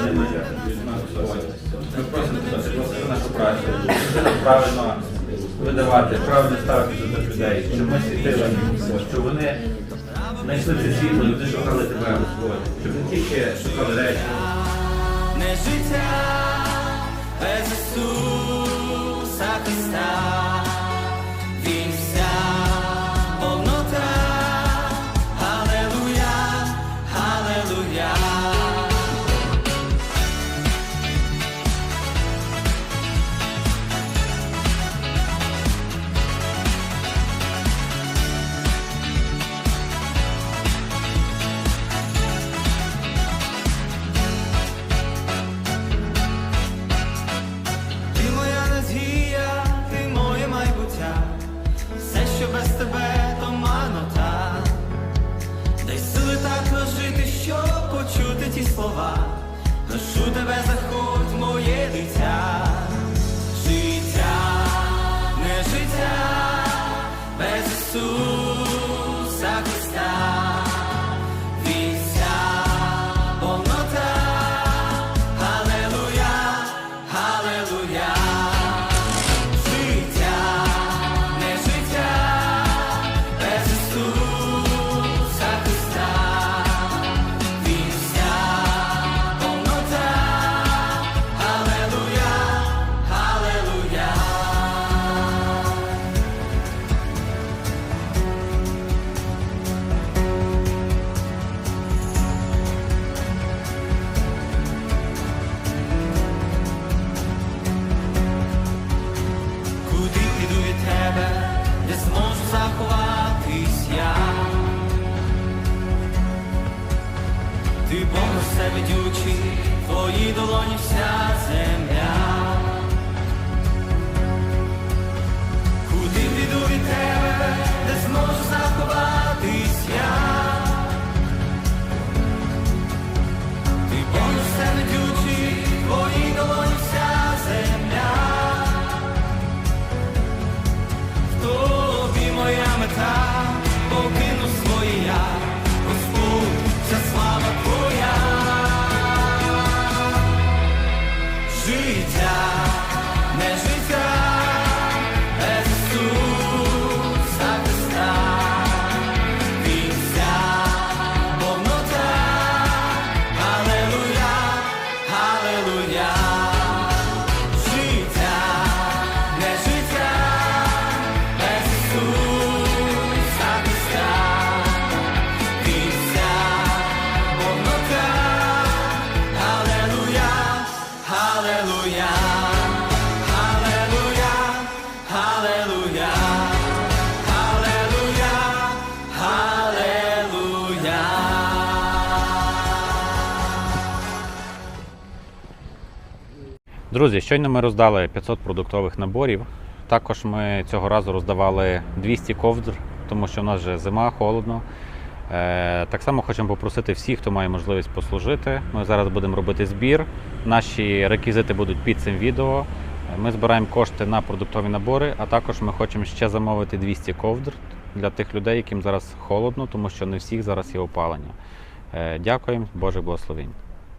Ми просимо тебе, нашу працю, правильно видавати, правильно ставитися до людей, щоб ми світили, щоб вони знайшли це світло, люди шукали тебе, Господь, щоб не тільки шукали речі, не життя без Ісуса Христа. Прошу тебе, заходь, моє дитя. Життя, не життя, без Ісуса Христа. Вся повнота. Халилуя, халилуя. Де зможу заховатись я? Ти Бог все ведючий, твої долоні вся земля. Життя, не Друзі, щойно ми роздали 500 продуктових наборів. Також ми цього разу роздавали 200 ковдр, тому що в нас вже зима, холодно. Е, Так само хочемо попросити всіх, хто має можливість послужити. Ми зараз будемо робити збір. Наші реквізити будуть під цим відео. Ми збираємо кошти на продуктові набори, а також ми хочемо ще замовити 200 ковдр для тих людей, яким зараз холодно, тому що не всіх зараз є опалення. Е, Дякуємо, Боже благословень.